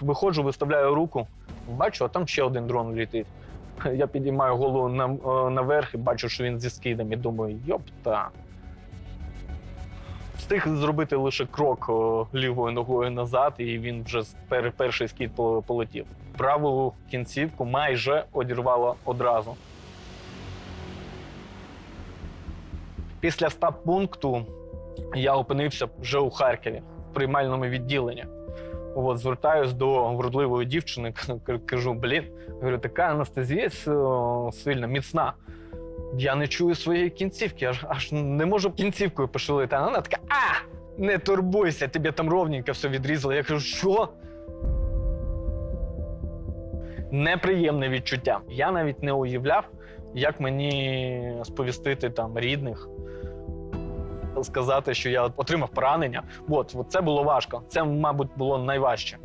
виходжу, виставляю руку, бачу, а там ще один дрон літить. Я підіймаю голову е, наверх і бачу, що він зі скидом. І думаю, йопта. Встиг зробити лише крок лівою ногою назад, і він вже перший скид полетів. Праву кінцівку майже одірвало одразу. Після стаб-пункту я опинився вже у Харкові, в приймальному відділенні. От, звертаюсь до вродливої дівчини, кажу: блін, говорю, така анестезія сильна, міцна. Я не чую своєї кінцівки, аж, аж не можу кінцівкою пошилити. А вона така: а! Не турбуйся, тобі там ровненько все відрізало. Я кажу, що? Неприємне відчуття. Я навіть не уявляв, як мені сповістити там рідних, сказати, що я отримав поранення. От, от це було важко. Це, мабуть, було найважче.